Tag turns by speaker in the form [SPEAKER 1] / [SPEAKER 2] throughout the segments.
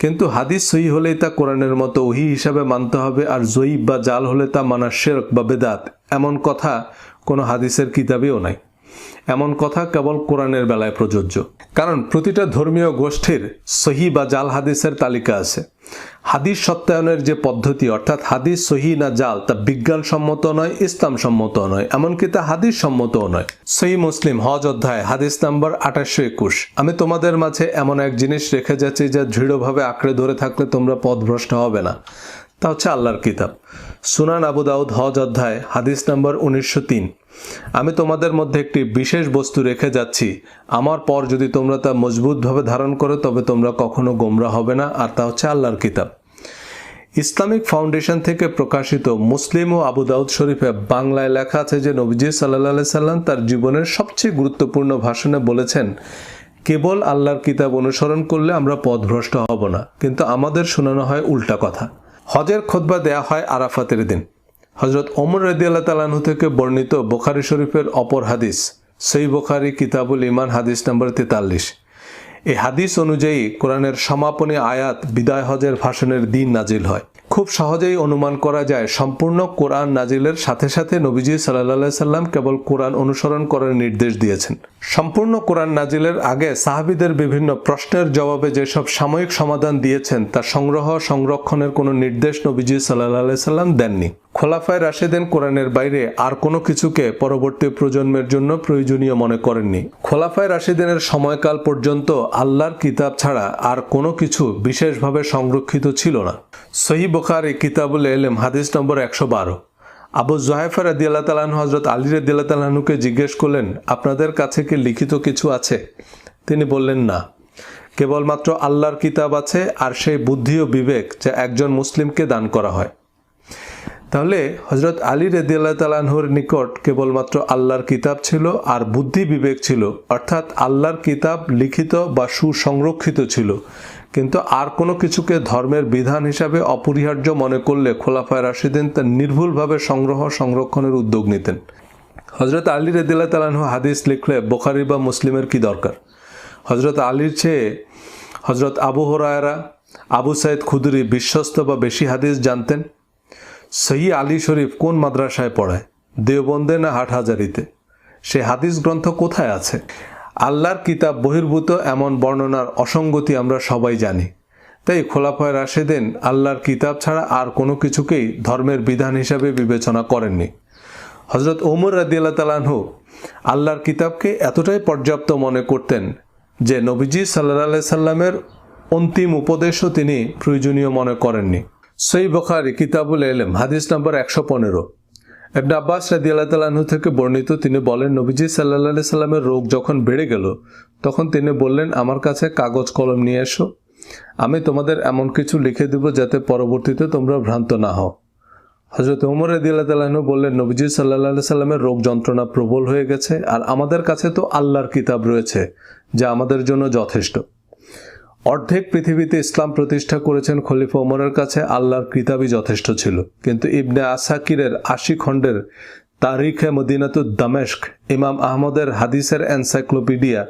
[SPEAKER 1] কিন্তু হাদিস সহি হলেই তা কোরআনের মতো ওহি হিসাবে মানতে হবে, আর জয়ীব বা জাল হলে তা মানা শেরক বা বেদাত। এমন কথা কোনো হাদিসের কিতাবেও নাই। এমন কথা কেবল কোরআনের বেলায় প্রযোজ্য। কারণ প্রতিটা ধর্মীয় গোষ্ঠীর সহি বা জাল হাদিসের তালিকা আছে। হাদিস সত্যায়নের যে পদ্ধতি, অর্থাৎ হাদিস সহি না জাল, তা বিজ্ঞান সম্মত নয় ইসলাম সম্মত নয়, এমনকি তা হাদিস সম্মতও নয়। সহি মুসলিম হজ অধ্যায়, হাদিস নাম্বার আঠাশশো একুশ। আমি তোমাদের মাঝে এমন এক জিনিস রেখে যাচ্ছি যা দৃঢ়ভাবে আঁকড়ে ধরে থাকলে তোমরা পথভ্রষ্ট হবে না। তা হচ্ছে আল্লাহর কিতাব। সুনান আবু দাউদ হজ অধ্যায়, হাদিস নম্বর উনিশশো তিন। আমি তোমাদের মধ্যে একটি বিশেষ বস্তু রেখে যাচ্ছি। আমার পর যদি তোমরা তা মজবুতভাবে ধারণ করো, তবে তোমরা কখনো গোমরা হবে না, আর তা হচ্ছে আল্লাহর কিতাব। ইসলামিক ফাউন্ডেশন থেকে প্রকাশিত মুসলিম ও আবু দাউদ শরীফে বাংলায় লেখা আছে যে, নবীজি সাল্লাহ সাল্লাম তার জীবনের সবচেয়ে গুরুত্বপূর্ণ ভাষণে বলেছেন, কেবল আল্লাহর কিতাব অনুসরণ করলে আমরা পথভ্রষ্ট হব না। কিন্তু আমাদের শোনানো হয় উল্টা কথা। হজের খোদবা দেয়া হয় আরাফাতের দিন। হজরত ওমর রদিয়াল্লাহ তালাহু থেকে বর্ণিত বোখারি শরীফের অপর হাদিস সই বোখারি কিতাবুল ইমান হাদিস নম্বর তেতাল্লিশ। এই হাদিস অনুযায়ী কোরআনের সমাপনী আয়াত বিদায় হজের ভাষণের দিন নাজিল হয়। খুব সহজেই অনুমান করা যায়, সম্পূর্ণ কোরআন নাজিলের সাথে সাথে নবীজি সাল্লাহ সাল্লাম কেবল কোরআন অনুসরণ করার নির্দেশ দিয়েছেন। সম্পূর্ণ কোরআন নাজিলের আগে সাহাবিদের বিভিন্ন প্রশ্নের জবাবে যেসব সাময়িক সমাধান দিয়েছেন, তা সংগ্রহ সংরক্ষণের কোনো নির্দেশ নবীজি সাল্লাহ সাল্লাম দেননি। খোলাফায় রাশেদেন কোরআনের বাইরে আর কোনো কিছুকে পরবর্তী প্রজন্মের জন্য প্রয়োজনীয় মনে করেননি। খোলাফায় রাশেদিনের সময়কাল পর্যন্ত আল্লাহর কিতাব ছাড়া আর কোনো কিছু বিশেষভাবে সংরক্ষিত ছিল না। সহি বুখারি কিতাবুল এলেম হাদিস নম্বর একশো বারো। আবু জোহাইফা রাদিয়াল্লাহ তালাহু হজরত আলী রাদিয়াল্লাহ তালাহুকে জিজ্ঞেস করলেন, আপনাদের কাছে কি লিখিত কিছু আছে? তিনি বললেন, না। কেবলমাত্র আল্লাহর কিতাব আছে আর সেই বুদ্ধি ও বিবেক যা একজন মুসলিমকে দান করা হয়। তাহলে হজরত আলী রেদিয়াল্লাহ তালাহুর নিকট কেবলমাত্র আল্লাহর কিতাব ছিল আর বুদ্ধি বিবেক ছিল, অর্থাৎ আল্লাহর কিতাব লিখিত বা সুসংরক্ষিত ছিল। কিন্তু আর কোনো কিছুকে ধর্মের বিধান হিসাবে অপরিহার্য মনে করলে খোলাফায় রাশিদিন তা নির্ভুলভাবে সংগ্রহ সংরক্ষণের উদ্যোগ নিতেন। হজরত আলী রেদিল্লা তালাহু হাদিস লিখলে বোখারি বা মুসলিমের কি দরকার? হজরত আলীর চেয়ে হজরত আবু হরায়রা, আবু সাইদ খুদুরি বিশ্বস্ত বা বেশি হাদিস জানতেন। সহি আলী শরীফ কোন মাদ্রাসায় পড়ায়? দেওবন্দে না হাটহাজারিতে? সে হাদিস গ্রন্থ কোথায় আছে? আল্লাহর কিতাব বহির্ভূত এমন বর্ণনার অসঙ্গতি আমরা সবাই জানি। তাই খোলাফায় রাশেদেন আল্লাহর কিতাব ছাড়া আর কোনো কিছুকেই ধর্মের বিধান হিসাবে বিবেচনা করেননি। হজরত ওমর রাদিয়াল্লাহ তালাহু আল্লাহর কিতাবকে এতটাই পর্যাপ্ত মনে করতেন যে নবীজি সাল্লাহ সাল্লামের অন্তিম উপদেশও তিনি প্রয়োজনীয় মনে করেননি। সই বখারি কিতাবুল এলেম হাদিস নম্বর একশো পনেরো। এবনে আব্বাস রাদি আল্লাহ থেকে বর্ণিত, তিনি বলেন, নবীজি সাল্লাহ সাল্লামের রোগ যখন বেড়ে গেল, তখন তিনি বললেন, আমার কাছে কাগজ কলম নিয়ে এসো, আমি তোমাদের এমন কিছু লিখে দেব যাতে পরবর্তীতে তোমরা ভ্রান্ত না হও। হজরত উমর রদি আল্লাহ তালাহু বললেন, নবীজি সাল্লাহ সাল্লামের রোগ যন্ত্রণা প্রবল হয়ে গেছে, আর আমাদের কাছে তো আল্লাহর কিতাব রয়েছে, যা আমাদের জন্য যথেষ্ট। অর্ধেক পৃথিবীতে ইসলাম প্রতিষ্ঠা করেছেন খলিফা ওমরের কাছে আল্লাহর কিতাবই যথেষ্ট ছিল। কিন্তু ইবনে আসাকিরের আশি খণ্ডের তারিখে মদিনাতুদ দামেস্ক ইমাম আহমদের হাদিসের এনসাইক্লোপিডিয়া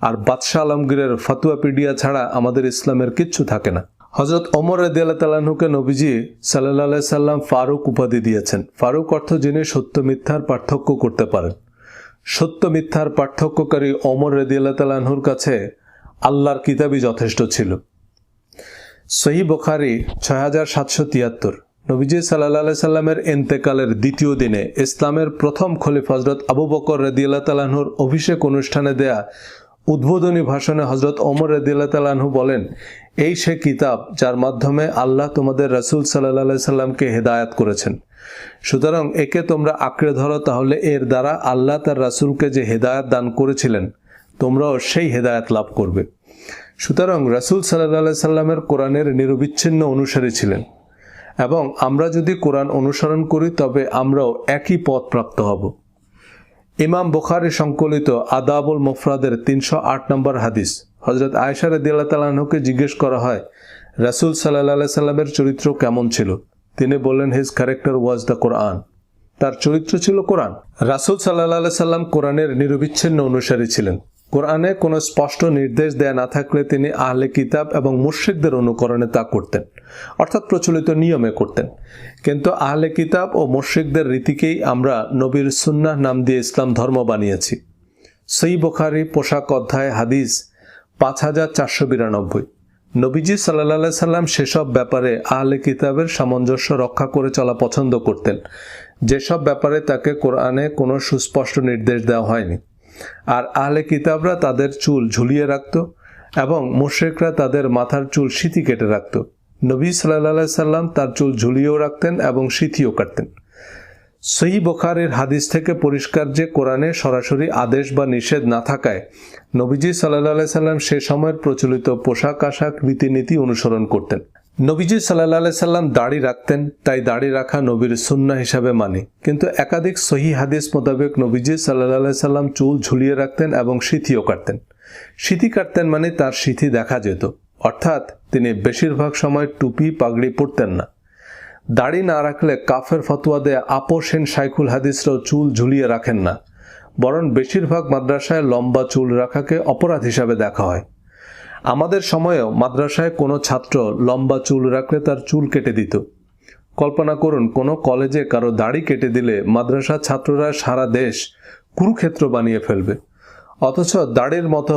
[SPEAKER 1] আর বাদশাহ আলমগীরের ফতুয়াপিডিয়া ছাড়া আমাদের ইসলামের কিচ্ছু থাকে না। হজরত ওমর রদিয়াল্লাহ তালাহুকে নবীজি সাল্লাহ সাল্লাম ফারুক উপাধি দিয়েছেন। ফারুক অর্থ যিনি সত্য মিথ্যার পার্থক্য করতে পারেন। সত্য মিথ্যার পার্থক্যকারী ওমর তালাহুর কাছে আল্লাহর কিতাবই যথেষ্ট ছিল। সহি বোখারি ছয় হাজার সাতশো তিয়াত্তর। নবীজি সাল্লাহ সাল্লামের এন্তেকালের দ্বিতীয় দিনে ইসলামের প্রথম খলিফ হজরত আবু বকর রদিয়াল্লাহ তালাহুর অভিষেক অনুষ্ঠানে দেয়া উদ্বোধনী ভাষণে হজরত ওমর রদিয়াল্লাহ তালাহু বলেন, এই সে কিতাব যার মাধ্যমে আল্লাহ তোমাদের রসুল সাল্লাহ সাল্লামকে হেদায়াত করেছেন। সুতরাং একে তোমরা আঁকড়ে ধরো তাহলে এর দ্বারা আল্লাহ তার রাসুলকে যে হেদায়াত দান করেছিলেন তোমরাও সেই হেদায়াত লাভ করবে। সুতরাং রাসুল সাল্লাহ সাল্লামের কোরআনের নিরবিচ্ছিন্ন অনুসারী ছিলেন এবং আমরা যদি কোরআন অনুসরণ করি, তবে আমরাও একই পথ প্রাপ্ত হব। ইমাম বুখারি সংকলিত আদাবুল মফরাদের তিনশো আট নম্বর হাদিস হজরত আয়সা রদিয়াল্লাহ তালাহুকে জিজ্ঞেস করা হয়, রাসুল সাল্লাহ সাল্লামের চরিত্র কেমন ছিল? তিনি বললেন his character was the Quran তার চরিত্র ছিল কোরআন। রাসুল সাল্লাহ সাল্লাম কোরআনের নিরবিচ্ছিন্ন অনুসারী ছিলেন। কোরআনে কোনো স্পষ্ট নির্দেশ দেয়া না থাকলে তিনি আহলে কিতাব এবং মুশ্রিকদের অনুকরণে তা করতেন, অর্থাৎ প্রচলিত নিয়মে করতেন। কিন্তু আহলে কিতাব ও মুশ্রিকদের রীতিকেই আমরা নবীর সুন্নাহ নাম দিয়ে ইসলাম ধর্ম বানিয়েছি। সই বোখারি পোশাক অধ্যায় হাদিস পাঁচ হাজার চারশো বিরানব্বই। নবীজি সাল্লাহ সাল্লাম সেসব ব্যাপারে আহলে কিতাবের সামঞ্জস্য রক্ষা করে চলা পছন্দ করতেন। যেসব ব্যাপারে তাকে কোরআনে কোনো সুস্পষ্ট নির্দেশ দেওয়া হয়নি। আর আহলে কিতাবরা তাদের চুল ঝুলিয়ে রাখত এবং মুশ্রেকরা তাদের মাথার চুল সিঁথি কেটে রাখত। নবী সাল্লাহ সাল্লাম তার চুল ঝুলিয়েও রাখতেন এবং সিঁথিও কাটতেন। সহি বোখারের হাদিস থেকে পরিষ্কার যে কোরআনে সরাসরি আদেশ বা নিষেধ না থাকায় নবীজি সাল্লাহ সাল্লাম সে সময়ের প্রচলিত পোশাক আশাক রীতিনীতি অনুসরণ করতেন। নবীজি সাল্লাহ সাল্লাম দাড়ি রাখতেন, তাই দাড়ি রাখা নবীর সুন্না হিসাবে মানে। কিন্তু একাধিক সহি হাদিস মোতাবেক নবীজি সাল্লাহ সাল্লাম চুল ঝুলিয়ে রাখতেন এবং সিথিও কাটতেন। সিথি কাটতেন মানে তার সিথি দেখা যেত, অর্থাৎ তিনি বেশিরভাগ সময় টুপি পাগড়ি পরতেন না। দাড়ি না রাখলে কাফের ফতোয়া দেয়া আপোষেন শাইখুল হাদিসরাও চুল ঝুলিয়ে রাখেন না, বরং বেশিরভাগ মাদ্রাসায় লম্বা চুল রাখাকে অপরাধ হিসাবে দেখা হয়। আমাদের সময়েও মাদ্রাসায় কোনো ছাত্র লম্বা চুল রাখলে তার চুল কেটে দিত। কল্পনা করুন, কোনো কলেজে কারও দাড়ি কেটে দিলে মাদ্রাসা ছাত্ররা সারা দেশ কুরুক্ষেত্র বানিয়ে ফেলবে। অথচ দাড়ির মতো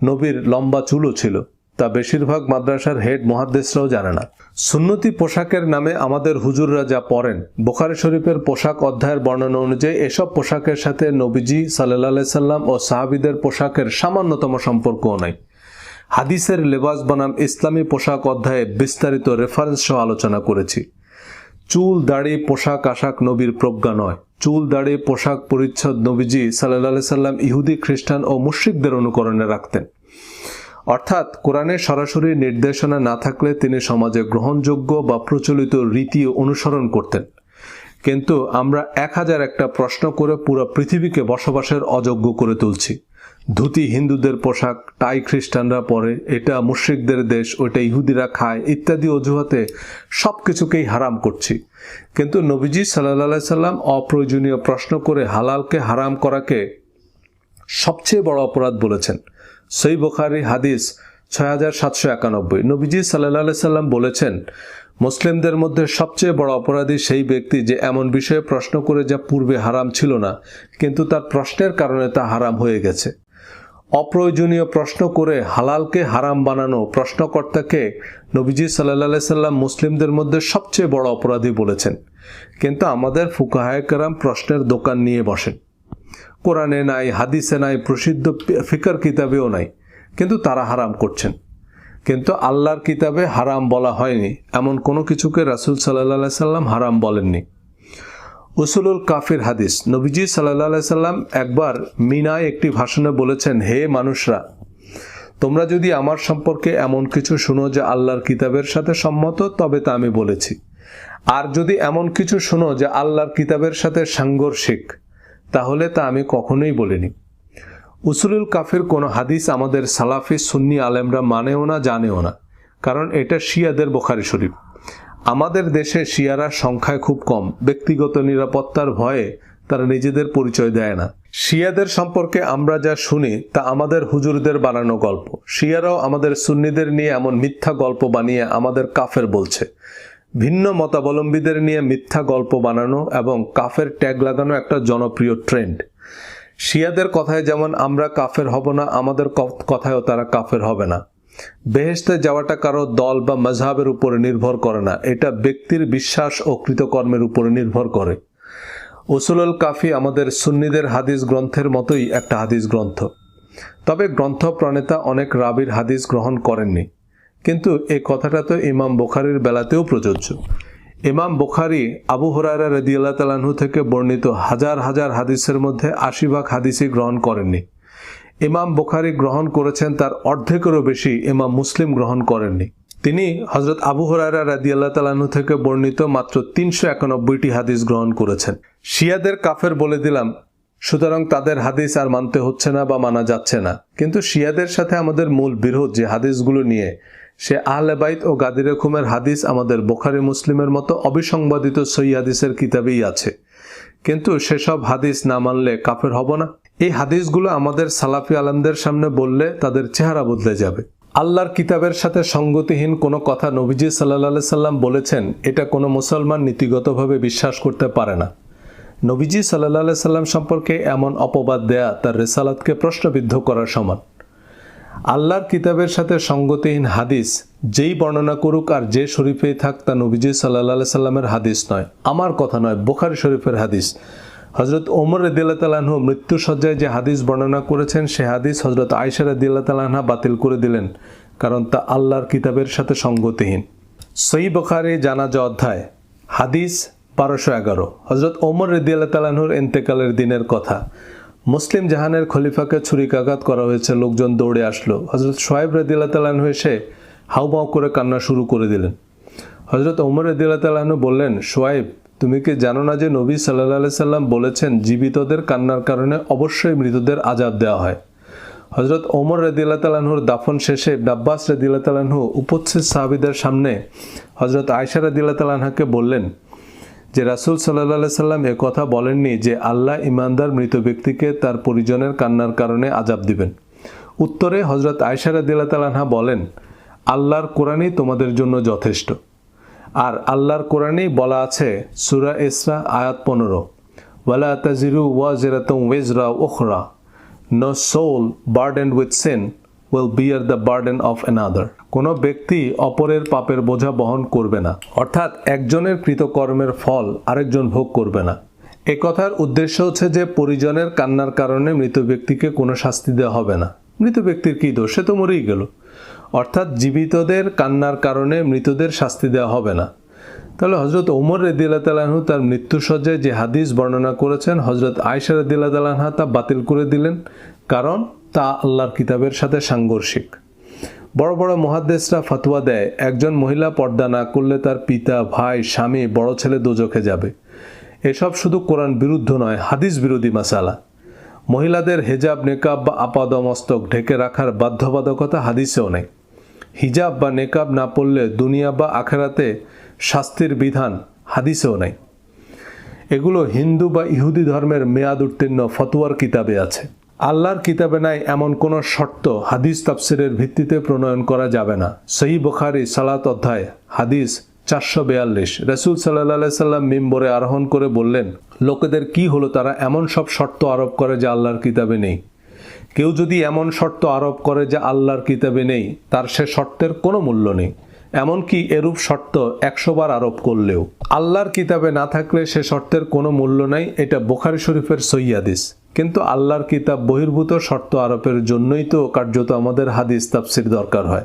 [SPEAKER 1] নবীর লম্বা চুলও ছিল, তা বেশিরভাগ মাদ্রাসার হেড মহাদ্দেশরাও জানে না। সুন্নতি পোশাকের নামে আমাদের হুজুররা যা পরেন বোখারি শরীফের পোশাক অধ্যায়ের বর্ণনা অনুযায়ী এসব পোশাকের সাথে নবীজি সাল্লাহ সাল্লাম ও সাহাবিদের পোশাকের সামান্যতম সম্পর্কও নাই। হাদিসের লেবাস বনাম ইসলামী পোশাক অধ্যায়ে বিস্তারিত রেফারেন্স সহ আলোচনা করেছি। চুল, দাড়ি, পোশাক, আশাক নবীর প্রজ্ঞা নয়। চুল, দাড়ি, পোশাক পরিচ্ছদ নবীজি সাল্লাহ সাল্লাম ইহুদি, খ্রিস্টান ও মুশ্রিকদের অনুকরণে রাখতেন। অর্থাৎ কোরআনে সরাসরি নির্দেশনা না থাকলে তিনি সমাজে গ্রহণযোগ্য বা প্রচলিত রীতি অনুসরণ করতেন। কিন্তু আমরা এক হাজার একটা প্রশ্ন করে পুরো পৃথিবীকে বসবাসের অযোগ্য করে তুলছি। ধুতি হিন্দুদের পোশাক, টাই খ্রিস্টানরা পরে, এটা মুশ্রিকদের দেশ, ওইটা ইহুদিরা খায়, ইত্যাদি অজুহাতে সব কিছুকেই হারাম করছি। কিন্তু নবীজি সাল্লাহ সাল্লাম অপ্রয়োজনীয় প্রশ্ন করে হালালকে হারাম করাকে সবচেয়ে বড় অপরাধ বলেছেন। সই বোখারি হাদিস ছয় হাজার সাতশো একানব্বই। নবীজি সাল্লাহ সাল্লাম বলেছেন, মুসলিমদের মধ্যে সবচেয়ে বড় অপরাধী সেই ব্যক্তি যে এমন বিষয়ে প্রশ্ন করে যা পূর্বে হারাম ছিল না, কিন্তু তার প্রশ্নের কারণে তা হারাম হয়ে গেছে। অপ্রয়োজনীয় প্রশ্ন করে হালালকে হারাম বানানো প্রশ্নকর্তাকে নবীজি সাল্লাহ সাল্লাম মুসলিমদের মধ্যে সবচেয়ে বড় অপরাধী বলেছেন। কিন্তু আমাদের ফুকাহায়করাম প্রশ্নের দোকান নিয়ে বসেন। কোরআনে নাই, হাদিসে নাই, প্রসিদ্ধ ফিকার কিতাবেও নাই, কিন্তু তারা হারাম করছেন। কিন্তু আল্লাহর কিতাবে হারাম বলা হয়নি, এমন কোনো কিছুকে রাসুল সাল্লাহ সাল্লাম হারাম বলেননি। উসুলুল কাফির হাদিস। নবীজি সাল্লাহ সাল্লাম একবার মিনায় একটি ভাষণে বলেছেন, হে মানুষরা, তোমরা যদি আমার সম্পর্কে এমন কিছু শুনো যে আল্লাহর কিতাবের সাথে সম্মত, তবে তা আমি বলেছি। আর যদি এমন কিছু শুনো যে আল্লাহর কিতাবের সাথে সাংঘর্ষিক, তাহলে তা আমি কখনোই বলিনি। উসুলুল কাফের কোনো হাদিস আমাদের সালাফি সুন্নি আলেমরা মানেও না, জানেও না, কারণ এটা শিয়াদের বোখারি শরীফ। আমাদের দেশে শিয়ারা সংখ্যায় খুব কম। ব্যক্তিগত নিরাপত্তার ভয়ে তারা নিজেদের পরিচয় দেয় না। শিয়াদের সম্পর্কে আমরা যা শুনি তা আমাদের হুজুরদের বানানো গল্প। শিয়ারাও আমাদের সুন্নিদের নিয়ে এমন মিথ্যা গল্প বানিয়ে আমাদের কাফের বলছে। ভিন্ন মতাবলম্বীদের নিয়ে মিথ্যা গল্প বানানো এবং কাফের ট্যাগ লাগানো একটা জনপ্রিয় ট্রেন্ড। শিয়াদের কথায় যেমন আমরা কাফের হব না, আমাদের কথায়ও তারা কাফের হবে না। বেহেস্তে যাওয়াটা কারও দল বা মজহাবের উপরে নির্ভর করে না। এটা ব্যক্তির বিশ্বাস ও কৃতকর্মের উপরে নির্ভর করে। উসুলুল কাফি আমাদের সুন্নিদের হাদিস গ্রন্থের মতোই একটা হাদিস গ্রন্থ। তবে গ্রন্থ প্রণেতা অনেক রাবির হাদিস গ্রহণ করেননি। কিন্তু এই কথাটা তো ইমাম বোখারির বেলাতেও প্রযোজ্য। ইমাম বোখারি আবু হরারা রদিয়াল্লাহ তালাহু থেকে বর্ণিত হাজার হাজার হাদিসের মধ্যে আশি ভাগ হাদিসই গ্রহণ করেননি। ইমাম বোখারি গ্রহণ করেছেন তার অর্ধেকেরও বেশি ইমাম মুসলিম গ্রহণ করেননি। তিনি হজরত আবু হরারা রাদিয়াল্লাহ তালাহু থেকে বর্ণিত মাত্র তিনশো একানব্বইটি হাদিস গ্রহণ করেছেন। শিয়াদের কাফের বলে দিলাম, সুতরাং তাদের হাদিস আর মানতে হচ্ছে না বা মানা যাচ্ছে না। কিন্তু শিয়াদের সাথে আমাদের মূল বিরোধ যে হাদিসগুলো নিয়ে, সে আহলে বাইত ও গাদিরে খুমের হাদিস আমাদের বোখারি মুসলিমের মতো অবিসংবাদিত সই হাদিসের কিতাবেই আছে। কিন্তু সেসব হাদিস না মানলে কাফের হব না। এই হাদিসগুলো আমাদের সালাফি আলমদের সামনে বললে তাদের চেহারা বদলে যাবে। আল্লাহর কিতাবের সাথে সঙ্গতিহীন কোনো কথা নবীজি সাল্লা সাল্লাম বলেছেন, এটা কোনো মুসলমান নীতিগতভাবে বিশ্বাস করতে পারে না। নবীজি সাল্লাহ সাল্লাম সম্পর্কে এমন অপবাদ দেয়া তার রেসালাতকে প্রশ্নবিদ্ধ করার সমান। আল্লাহর কিতাবের সাথে সঙ্গতিহীন হাদিস, যেই বর্ণনা করুক আর যে শরীফেই থাক তা নবীজি সাল্লাহ সাল্লামের হাদিস নয়। আমার কথা নয়, বোখারি শরীফের হাদিস। হজরত ওমর মৃত্যু সজ্জায় যে হাদিস বর্ণনা করেছেন, সে হাদিস হজরত আয়সা রদিল্লা তালাহা বাতিল করে দিলেন, কারণ তা আল্লাহর কিতাবের সাথে সঙ্গতিহীন। সই বখারি জানাজা অধ্যায়, হাদিস বারোশো এগারো। হজরত ওমর তালাহুর এন্তেকালের দিনের কথা। মুসলিম জাহানের খলিফাকে ছুরিকাঘাত করা হয়েছে, লোকজন দৌড়ে আসলো। হজরত সোয়েব রদিয়াল্লাহ এসে হাউমাউ করে কান্না শুরু করে দিলেন। হজরত ওমর রদিয়াল্লাহ বললেন সোয়েব তুমি কি জানো না যে নবী সাল্লাহ সাল্লাম বলেছেন, জীবিতদের কান্নার কারণে অবশ্যই মৃতদের আজাদ দেওয়া হয়। হজরত ওমর রদিল্লা তালাহুর দাফন শেষে ডাব্বাস রদিল্লা তালাহু উপস্থিত সাহাবিদের সামনে হজরত আয়সা রদিল্লা তালাহাকে বললেন যে, রাসুল সাল্লাহ সাল্লাম এ কথা বলেননি যে, আল্লাহ ইমানদার মৃত ব্যক্তিকে তার পরিজনের কান্নার কারণে আজাব দিবেন। উত্তরে হজরত আয়সা রদিল্লা তালাহা বলেন, আল্লাহর কোরআনই তোমাদের জন্য যথেষ্ট। আর আল্লাহর কোরআনেই বলা আছে সুরা ইসরা আয়াত পনেরো। ওয়ালা তাজিরু ওয়া জেরাতম ওয়েজরা ওখরা no soul burden with sin will bear the burden of another কোনো ব্যক্তি অপরের পাপের বোঝা বহন করবে না। অর্থাৎ একজনের কৃতকর্মের ফল আরেকজন ভোগ করবে না। এ কথার উদ্দেশ্য হচ্ছে যে পরিজনের কান্নার কারণে মৃত ব্যক্তিকে কোনো শাস্তি দেওয়া হবে না। মৃত ব্যক্তির কী দোষ? সে তো মরেই গেল। অর্থাৎ জীবিতদের কান্নার কারণে মৃতদের শাস্তি দেওয়া হবে না। তাহলে হজরত ওমর রেদিল্লা তালাহু তার মৃত্যুসজ্জায় যে হাদিস বর্ণনা করেছেন হজরত আয়সা রদিল্লা তালাহা তা বাতিল করে দিলেন। কারণ তা আল্লাহর কিতাবের সাথে সাংঘর্ষিক। বড় বড় মহাদ্দেশরা ফতোয়া দেয়, একজন মহিলা পর্দা না করলে তার পিতা, ভাই, স্বামী, বড় ছেলে দোজখে যাবে। এসব শুধু কোরআন বিরুদ্ধ নয়, হাদিস বিরোধী মাসালা। মহিলাদের হেজাব, নেকাব বা আপাদমস্তক ঢেকে রাখার বাধ্যবাধকতা হাদিসেও নেই। হিজাব বা নেকাব না পড়লে দুনিয়া বা আখেরাতে শাস্তির বিধান হাদিসেও নেই। এগুলো হিন্দু বা ইহুদি ধর্মের মেয়াদ উত্তীর্ণ ফতুয়ার কিতাবে আছে। আল্লাহর কিতাবে নাই এমন কোনো শর্ত হাদিস তাফসিরের ভিত্তিতে প্রণয়ন করা যাবে না। সহি বখারি সালাত অধ্যায়, হাদিস চারশো বেয়াল্লিশ। রসুল সাল্লাহ সাল্লাম মিম্বরে আরোহণ করে বললেন লোকেদের কি হলো, তারা এমন সব শর্ত আরোপ করে যা আল্লাহর কিতাবে নেই। কেউ যদি এমন শর্ত আরোপ করে যা আল্লাহর কিতাবে নেই, তার সে শর্তের কোনো মূল্য নেই। এমনকি এরূপ শর্ত একশোবার আরোপ করলেও। আল্লাহর কিতাবে না থাকলে সে শর্তের কোনো মূল্য নাই, এটা বোখারি শরীফের সৈয়াদিস কিন্তু আল্লাহর কিতাব বহির্ভূত শর্ত আরোপের জন্যই তো কার্যত আমাদের হাদিস তাফসির দরকার হয়।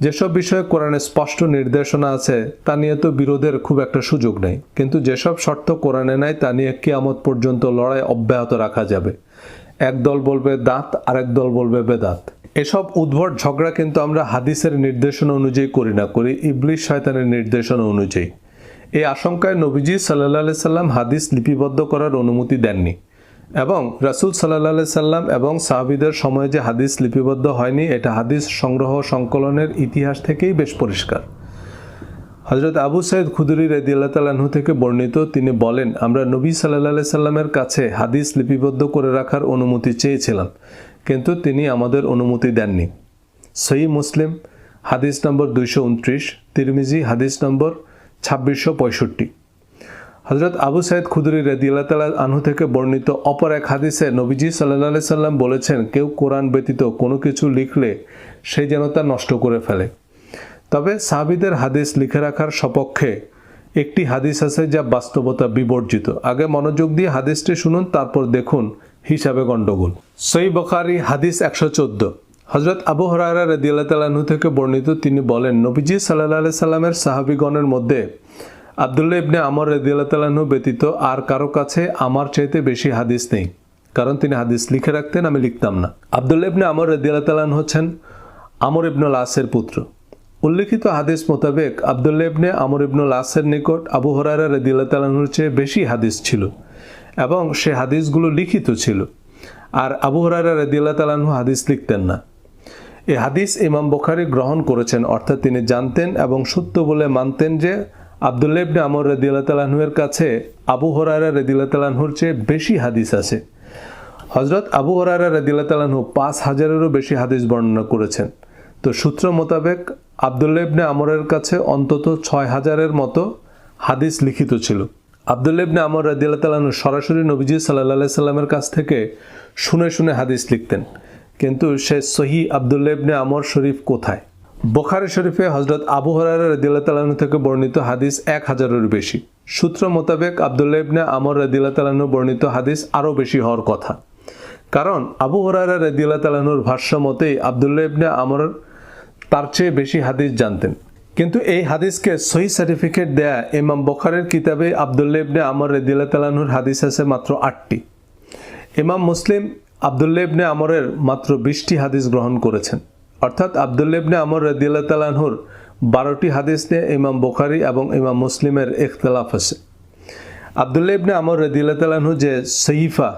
[SPEAKER 1] যেসব বিষয়ে কোরআনে স্পষ্ট নির্দেশনা আছে, তা নিয়ে তো বিরোধের খুব একটা সুযোগ নেই। কিন্তু যেসব শর্ত কোরআনে নাই, তা নিয়ে কেয়ামত পর্যন্ত লড়াই অব্যাহত রাখা যাবে। এক দল বলবে দাঁত, আরেক দল বলবে বেদাত। এসব উদ্ভট ঝগড়া কিন্তু আমরা হাদিসের নির্দেশনা অনুযায়ী করি না, করি ইবলিশ শয়তানের নির্দেশনা অনুযায়ী। এই আশঙ্কায় নবীজি সাল্লাহ সাল্লাম হাদিস লিপিবদ্ধ করার অনুমতি দেননি। এবং রাসুল সাল্লাহ সাল্লাম এবং সাহাবিদের সময়ে যে হাদিস লিপিবদ্ধ হয়নি, এটা হাদিস সংগ্রহ সংকলনের ইতিহাস থেকেই বেশ পরিষ্কার। হজরত আবু সাইদ খুদুরি রেদিয়াল্লাহ তালাহু থেকে বর্ণিত, তিনি বলেন, আমরা নবী সাল্লাহ সাল্লামের কাছে হাদিস লিপিবদ্ধ করে রাখার অনুমতি চেয়েছিলাম, কিন্তু তিনি আমাদের অনুমতি দেননি। সহি মুসলিম, হাদিস নম্বর দুইশো উনত্রিশ, তিরমিজি, হাদিস নম্বর ছাব্বিশশো পঁয়ষট্টি। হজরত আবু সাইদ খুদুরি রেদিয়াল্লাহ তালা আনহু থেকে বর্ণিত অপর এক হাদিসে নবীজি সাল্লাহ সাল্লাম বলেছেন, কেউ কোরআন ব্যতীত কোনো কিছু লিখলে সে যেন তা নষ্ট করে ফেলে। তবে সাহাবিদের হাদিস লিখে রাখার সপক্ষে একটি হাদিস আছে যা বাস্তবতা বিবর্জিত। আগে মনোযোগ দিয়ে হাদিসটি শুনুন, তারপর দেখুন হিসাবে গণ্ডগোল। সই বখারি হাদিস একশো চোদ্দ। হজরত আবু হরারা রদিয়াল্লাহ তালাহু থেকে বর্ণিত, তিনি বলেন, নবীজি সাল্লাহ সাল্লামের সাহাবিগণের মধ্যে আবদুল্লাহ ইবনে আমর রদিয়াল্লাহ ব্যতীত আর কারও কাছে আমার চাইতে বেশি হাদিস নেই, কারণ তিনি হাদিস লিখে রাখতেন, আমি লিখতাম না। আবদুল্লাহ ইবনে আমর রদিয়াল্লাহ হচ্ছেন আমর ইবনুল আসের পুত্র। উল্লেখিত হাদিস মোতাবেক আবদুল্লা ইবনে আমর ইবনুল আসের নিকট আবু হরারা রদিয়াল্লাহ তালাহুর চেয়ে বেশি হাদিস ছিল এবং সে হাদিসগুলো লিখিত ছিল, আর আবু হরারা রদিয়াল্লাহ হাদিস লিখতেন না। এই হাদিস ইমাম বখারি গ্রহণ করেছেন, অর্থাৎ তিনি জানতেন এবং সত্য বলে মানতেন যে আবদুল্লা ইবনে আমর রদিয়াল্লাহ তালাহুয়ের কাছে আবু হরারা রদিয়াল্লাহ তালাহুর চেয়ে বেশি হাদিস আছে। হজরত আবু হরারা রদিল্লাহু পাঁচ হাজারেরও বেশি হাদিস বর্ণনা করেছেন। তো সূত্র মোতাবেক আবদুল্লা ইবনে আমরের কাছে অন্তত ছয় হাজারের মতো হাদিস লিখিত ছিল। আবদুল্লা ইবনে আমর রদিল্লাহ তালাহু সরাসরি নবীজি সাল্লাহ সাল্লামের কাছ থেকে শুনে শুনে হাদিস লিখতেন। কিন্তু সে সহি আবদুল্লা ইবনে আমর শরীফ কোথায়? বোখারি শরীফে হজরত আবু হরারা রদিল্লা তালাহু থেকে বর্ণিত হাদিস এক হাজারের বেশি। সূত্র মোতাবেক আবদুল্লা ইবনে আমর রদিল্লা তালাহু বর্ণিত হাদিস আরও বেশি হওয়ার কথা। কারণ আবু হরারা রদিল্লা তালাহুর ভাষ্য মতেই আবদুল্লা ইবনে আমর তার চেয়ে বেশি হাদিস জানতেন। কিন্তু এই হাদিসকে সহি সার্টিফিকেট দেয়া ইমাম বখারের কিতাবে আবদুল্লা ইবনে আমর রদিল্লা তালাহুর হাদিস আছে মাত্র আটটি। ইমাম মুসলিম আবদুল্লা ইবনে আমরের মাত্র বিশটি হাদিস গ্রহণ করেছেন। অর্থাৎ আবদুল্লা ইবনে আমর রদিল্লা তালাহুর বারোটি হাদিস নিয়ে ইমাম বোখারি এবং ইমাম মুসলিমের ইখতলাফ আছে। আবদুল্লা ইবনে আমর রদিল্লা তালাহু যে সহিফা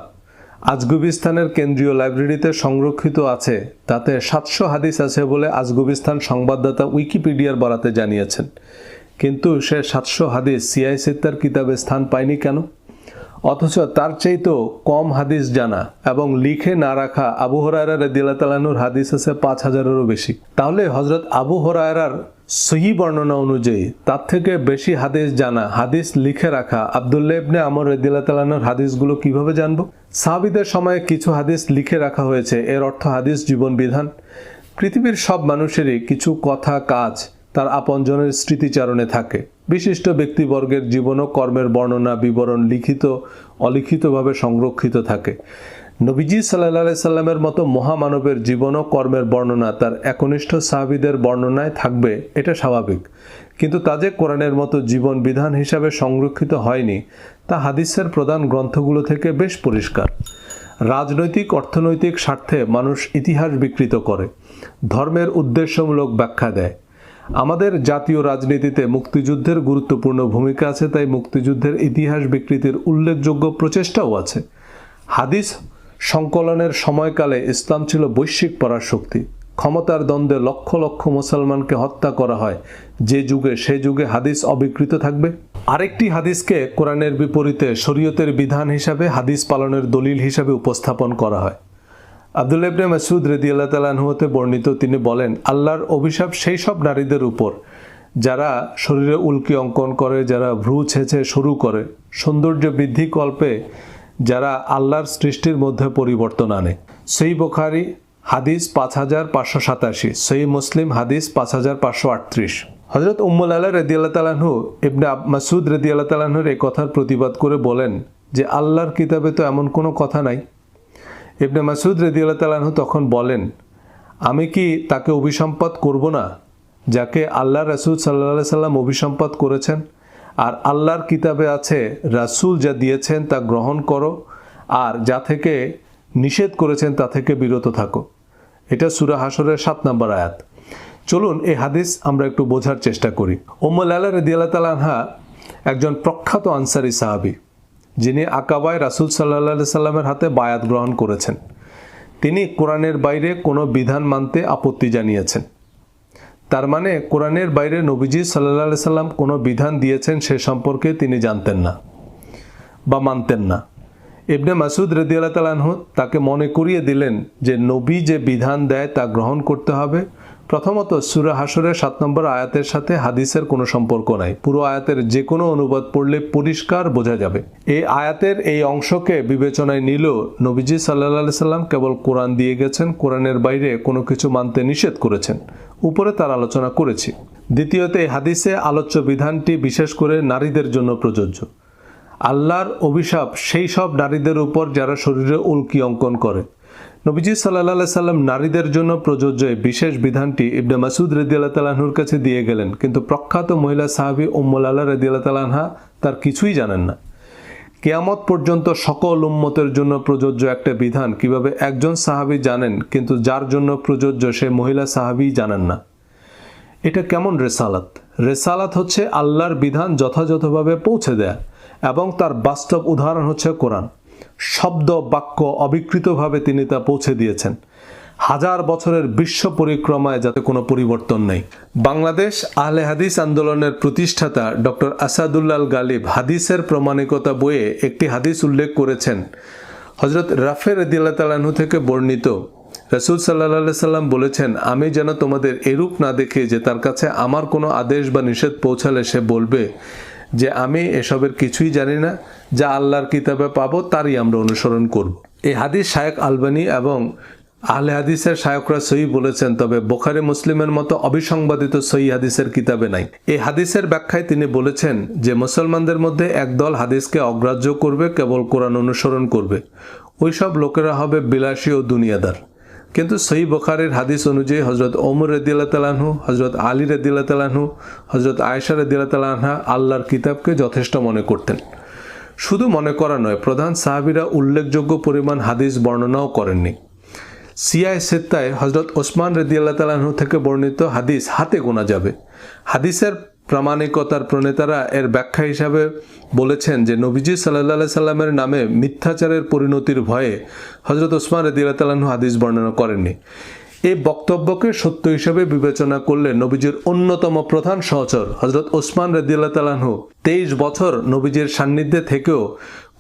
[SPEAKER 1] আজগুবিস্তানের কেন্দ্রীয় লাইব্রেরিতে সংরক্ষিত আছে, তাতে সাতশো হাদিস আছে বলে আজগুবিস্তান সংবাদদাতা উইকিপিডিয়ার বরাতে জানিয়েছেন। কিন্তু সে সাতশো হাদিস সিআই সিত্তার কিতাবে স্থান পায়নি কেন? অথচ তার চাইতেও কম হাদিস জানা এবং লিখে না রাখা আবু হরায়রা রদিল্লা তালানুর হাদিস আছে পাঁচ হাজারেরও বেশি। তাহলে হজরত আবু হরায়রার সহি বর্ণনা অনুযায়ী তার থেকে বেশি হাদিস জানা, হাদিস লিখে রাখা আবদুল্লা ইবনে আমর রদিল্লা হাদিসগুলো কীভাবে জানব? সাহাবিদের সময়ে কিছু হাদিস লিখে রাখা হয়েছে, এর অর্থ হাদিস জীবন বিধান। পৃথিবীর সব মানুষেরই কিছু কথা, কাজ তার আপনজনের স্মৃতিচারণে থাকে। বিশিষ্ট ব্যক্তিবর্গের জীবন ও কর্মের বর্ণনা, বিবরণ লিখিত, অলিখিতভাবে সংরক্ষিত থাকে। নবীজি সাল্লাহ সাল্লামের মতো মহামানবের জীবন ও কর্মের বর্ণনা তার একনিষ্ঠ সাহাবিদের বর্ণনায় থাকবে, এটা স্বাভাবিক। কিন্তু তা যে কোরআনের মতো জীবন বিধান হিসাবে সংরক্ষিত হয়নি, তা হাদিসের প্রধান গ্রন্থগুলো থেকে বেশ পরিষ্কার। রাজনৈতিক, অর্থনৈতিক স্বার্থে মানুষ ইতিহাস বিকৃত করে, ধর্মের উদ্দেশ্যমূলক ব্যাখ্যা দেয়। আমাদের জাতীয় রাজনীতিতে মুক্তিযুদ্ধের গুরুত্বপূর্ণ ভূমিকা আছে, তাই মুক্তিযুদ্ধের ইতিহাস বিকৃতির উল্লেখযোগ্য প্রচেষ্টাও আছে। হাদিস সংকলনের সময়কালে ইসলাম ছিল বৈশ্বিক পরাশক্তি। ক্ষমতার দ্বন্দ্বে লক্ষ লক্ষ মুসলমানকে হত্যা করা হয়। যে যুগে সে যুগে হাদিস অবিকৃত থাকবে। আরেকটি হাদিসকে কোরআনের বিপরীতে শরীয়তের বিধান হিসাবে হাদিস পালনের দলিল হিসাবে উপস্থাপন করা হয়। আবদুল্লা ইবনে মাসুদ রেদি আল্লাহ তালাহতে বর্ণিত, তিনি বলেন, আল্লাহর অভিশাপ সেই সব নারীদের উপর, যারা শরীরে উল্কি অঙ্কন করে, যারা ভ্রু ছেঁচে শুরু করে, সৌন্দর্য বৃদ্ধি কল্পে যারা আল্লাহর সৃষ্টির মধ্যে পরিবর্তন আনে। সেই বোখারি, হাদিস পাঁচ হাজার পাঁচশো সাতাশি সেই মুসলিম, হাদিস পাঁচ হাজার পাঁচশো আটত্রিশ। হজরত উম্মুল আল্লাহ রেদি আল্লাহ তালাহু ইবনে মাসুদ রেদি আল্লাহ তালাহুর এই কথার প্রতিবাদ করে বলেন যে, আল্লাহর কিতাবে তো এমন কোনো কথা নাই। ইবনে মাসুদ রেদিয়াল্লাহ তালাহু তখন বলেন, আমি কি তাকে অভিসম্পাদ করব না, যাকে আল্লাহ রাসুল সাল্লা সাল্লাম অভিসম্পাদ করেছেন? আর আল্লাহর কিতাবে আছে, রাসুল যা দিয়েছেন তা গ্রহণ করো, আর যা থেকে নিষেধ করেছেন তা থেকে বিরত থাকো। এটা সুরা হাসরের সাত নম্বর আয়াত। চলুন এই হাদিস আমরা একটু বোঝার চেষ্টা করি। ওমল আল্লাহ রেদিয়াল্লাহ তালাহা একজন প্রখ্যাত আনসারি সাহাবি। যিনি আকাবায় রাসুল সাল্লা সাল্লামের হাতে বায়াত গ্রহণ করেছেন। তিনি কোরআনের বাইরে কোনো বিধান মানতে আপত্তি জানিয়েছেন। তার মানে কোরআনের বাইরে নবীজি সাল্লা সাল্লাম কোনো বিধান দিয়েছেন সে সম্পর্কে তিনি জানতেন না বা মানতেন না। ইবনে মাসুদ রদিয়াল্লাহ তালাহু তাকে মনে করিয়ে দিলেন যে নবী যে বিধান দেয় তা গ্রহণ করতে হবে প্রথমত, সুরা হাসরের সাত নম্বর আয়াতের সাথে হাদিসের কোনো সম্পর্ক নাই। পুরো আয়াতের যে কোনো অনুবাদ পড়লে পরিষ্কার বোঝা যাবে। এই আয়াতের এই অংশকে বিবেচনায় নিল নবীজি সাল্লা সাল্লাম কেবল কোরআন দিয়ে গেছেন, কোরআনের বাইরে কোনো কিছু মানতে নিষেধ করেছেন। উপরে তার আলোচনা করেছি। দ্বিতীয়ত, এই হাদিসে আলোচ্য বিধানটি বিশেষ করে নারীদের জন্য প্রযোজ্য। আল্লাহর অভিশাপ সেই সব নারীদের উপর যারা শরীরে উল্কি অঙ্কন করে। নবীজি সাল্লাহ সাল্লাম নারীদের জন্য প্রযোজ্য বিশেষ বিধানটি ইবনে মাসুদ রদিয়াল্লাহ তালাহুর কাছে দিয়ে গেলেন। কিন্তু প্রখ্যাত মহিলা সাহাবি উম্মুল আল্লাহ রদিয়াল্লাহ তালাহা তার কিছুই জানেন না। কেয়ামত পর্যন্ত সকল উম্মতের জন্য প্রযোজ্য একটা বিধান কীভাবে একজন সাহাবি জানেন, কিন্তু যার জন্য প্রযোজ্য সে মহিলা সাহাবি জানেন না। এটা কেমন রেসালাত? রেসালাত হচ্ছে আল্লাহর বিধান যথাযথভাবে পৌঁছে দেয়া এবং তার বাস্তব উদাহরণ হচ্ছে কোরআন। শব্দ বাক্য অবিকৃতভাবে তিনি তা পৌঁছে দিয়েছেন। হাজার বছরের বিশ্ব পরিক্রমায় যাতে কোনো পরিবর্তন নেই। বাংলাদেশ আহলে হাদিস আন্দোলনের প্রতিষ্ঠাতা ডক্টর আসাদুল্লাল গালিব হাদিসের প্রমাণিকতা বইয়ে একটি হাদিস উল্লেখ করেছেন। হজরত রাফে রদিল্লা তালাহু থেকে বর্ণিত, রসুল সাল্লাহ সাল্লাম বলেছেন, আমি যেন তোমাদের এরূপ না দেখে যে তার কাছে আমার কোনো আদেশ বা নিষেধ পৌঁছালে সে বলবে যে আমি এসবের কিছুই জানি না, যা আল্লাহর কিতাবে পাবো তারই আমরা অনুসরণ করব। এই হাদিস শায়েক আলবানি এবং আহলে হাদিসের শায়করা সহি বলেছেন, তবে বোখারি মুসলিমের মতো অবিসংবাদিত সহি হাদিসের কিতাবে নাই। এই হাদিসের ব্যাখ্যায় তিনি বলেছেন যে, মুসলমানদের মধ্যে একদল হাদিসকে অগ্রাহ্য করবে, কেবল কোরআন অনুসরণ করবে। ওইসব লোকেরা হবে বিলাসী ও দুনিয়াদার। কিন্তু সহি বখারের হাদিস অনুযায়ী হজরত ওমর রদিল্লা তালাহু হজরত আলী রদিল্লা তালাহু হজরত আয়েশা রদিল্লা তালাহা আল্লাহর কিতাবকে যথেষ্ট মনে করতেন। শুধু মনে করা নয়, প্রধান সাহাবিরা উল্লেখযোগ্য পরিমাণ হাদিস বর্ণনাও করেননি। সিয়াই সেত্তায় হজরত ওসমান রদিয়াল্লাহ তালাহু থেকে বর্ণিত হাদিস হাতে গোনা যাবে। হাদিসের প্রামাণিকতার প্রণেতারা এর ব্যাখ্যা হিসাবে বলেছেন যে নবীজি সাল্লাহ সাল্লামের নামে মিথ্যাচারের পরিণতির ভয়ে হজরত ওসমান রদিয়াল্লাহ তালাহু হাদিস বর্ণনা করেননি। এই বক্তব্যকে সত্য হিসেবে বিবেচনা করলে নবীজির অন্যতম প্রধান সহচর হজরত ওসমান রদিয়াল্লাহ তালাহু তেইশ বছর নবীজির সান্নিধ্যে থেকেও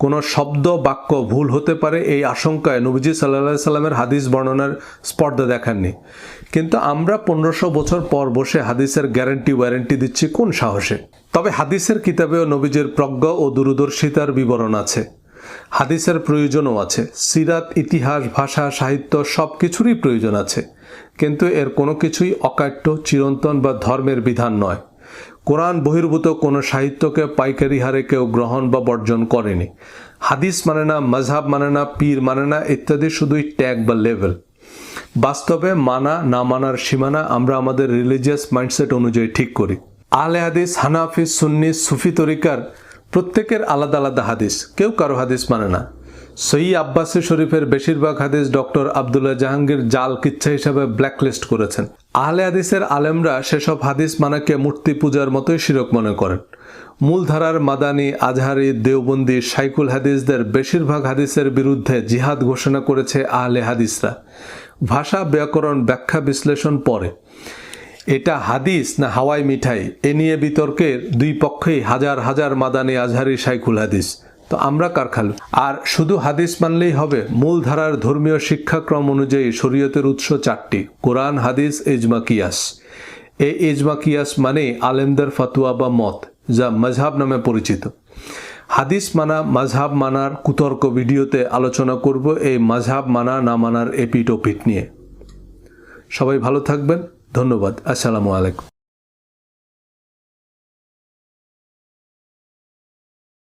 [SPEAKER 1] কোনো শব্দ, বাক্য ভুল হতে পারে এই আশঙ্কায় নবীজি সাল্লাহ সাল্লামের হাদিস বর্ণনার স্পর্ধা দেখাননি। কিন্তু আমরা পনেরোশো বছর পর বসে হাদিসের গ্যারান্টি ওয়ারেন্টি দিচ্ছি কোন সাহসে? তবে হাদিসের কিতাবেও নবীজের প্রজ্ঞা ও দূরদর্শিতার বিবরণ আছে। হাদিসের প্রয়োজনও আছে। সিরাত, ইতিহাস, ভাষা, সাহিত্য সব কিছুরই প্রয়োজন আছে। কিন্তু এর কোনো কিছুই অকাট্য, চিরন্তন বা ধর্মের বিধান নয়। কোরআন বহির্ভূত কোনো সাহিত্যকে পাইকারি হারে কেউ গ্রহণ বা বর্জন করেনি। হাদিস মানে না মজহাব মানে না, পীর মানে না, ইত্যাদি শুধুই ট্যাগ বা লেভেল বাস্তবে মানা, না মানার সীমানা আমরা আমাদের রিলিজিয়াস মাইন্ডসেট অনুযায়ী ঠিক করি। আলে হাদিস, হানাফি, সুন্নি, সুফি তরিকার প্রত্যেকের আলাদা আলাদা হাদিস। কেউ কারও হাদিস মানে না। সই আব্বাসী শরীফের বেশিরভাগ হাদিস ডক্টর আবদুল্লাহ জাহাঙ্গীর জাল কিচ্ছা হিসাবে ব্ল্যাকলিস্ট করেছেন। আহলে হাদিসের আলেমরা সেসব হাদিস মানাকে মূর্তি পূজার মতোই শিরক মনে করেন। মূলধারার মাদানি আজহারি দেওবন্দি সাইকুল হাদিসদের বেশিরভাগ হাদিসের বিরুদ্ধে জিহাদ ঘোষণা করেছে আহলে হাদিসরা। ভাষা ব্যাকরণ ব্যাখ্যা বিশ্লেষণ পরে। এটা হাদিস না হাওয়াই মিঠাই? এ নিয়ে বিতর্কের দুই পক্ষেই হাজার হাজার মাদানি আজহারি সাইকুল হাদিস। তো আমরা কারখালু আর শুধু হাদিস মানলেই হবে, মূলধারার ধর্মীয় শিক্ষাক্রম অনুযায়ী শরীয়তের উৎস চারটি, কোরআন, হাদিস এজমা কিয়াস। এই এজমা কিয়াস মানে আলেমদের ফতুয়া বা মত। যা মজহাব নামে পরিচিত। হাদিস মানা মাঝহাব মানার কুতর্ক ভিডিওতে আলোচনা করব এই মাঝহাব মানা না মানার এপিট ওপিট নিয়ে। সবাই ভালো থাকবেন, ধন্যবাদ, আসসালামু আলাইকুম।